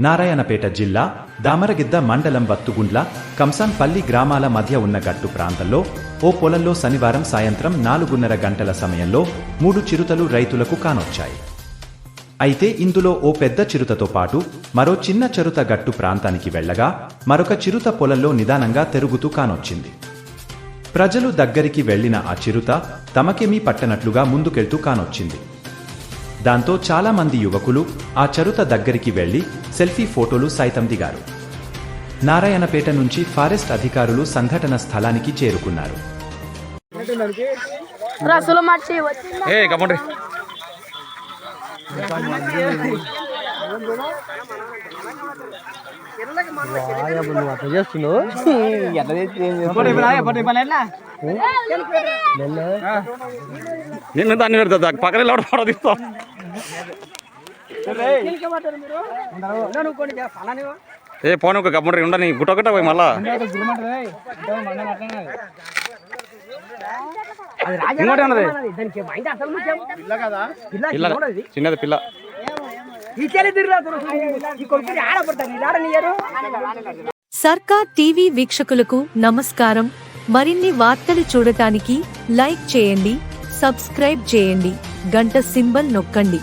నారాయణపేట జిల్లా దామరగిద్ద మండలం వత్తుగుండ్ల కంసాన్పల్లి గ్రామాల మధ్య ఉన్న గట్టు ప్రాంతంలో ఓ పొలంలో శనివారం సాయంత్రం నాలుగున్నర గంటల సమయంలో మూడు చిరుతలు రైతులకు కానొచ్చాయి. అయితే ఇందులో ఓ పెద్ద చిరుతతో పాటు మరో చిన్న చిరుత గట్టు ప్రాంతానికి వెళ్ళగా మరొక చిరుత పొలంలో నిదానంగా తిరుగుతూ కానొచ్చింది. ప్రజలు దగ్గరికి వెళ్ళిన ఆ చిరుత తమకేమీ పట్టనట్లుగా ముందుకెళ్తూ కానొచ్చింది. దాంతో చాలా మంది యువకులు ఆ చరుత దగ్గరికి వెళ్ళి సెల్ఫీ ఫోటోలు సైతం దిగారు. నారాయణపేట నుంచి ఫారెస్ట్ అధికారులు సంఘటన స్థలానికి చేరుకున్నారు. రసలు మర్చి వచ్చింది ఏ కమ్మండ్రి నువ్వు అట్లా చేస్తున్నావు? ఎట్లా చేస్తే ఏం నిన్ను దాన్ని పెడతా పక్కన ఏ పోనీ ఒక కమ్మండ్రి ఉండని గుట్ట ఒకట పోయి మళ్ళా. ఇంకోటి ఉన్నది దానికి మైండ్ అసలు ముఖ్యం. పిల్ల చిన్నది పిల్ల. సర్కార్ టీవీ వీక్షకులకు నమస్కారం. మరిన్ని వార్తలు చూడటానికి లైక్ చేయండి. సబ్స్క్రైబ్ చేయండి. గంట సింబల్ నొక్కండి.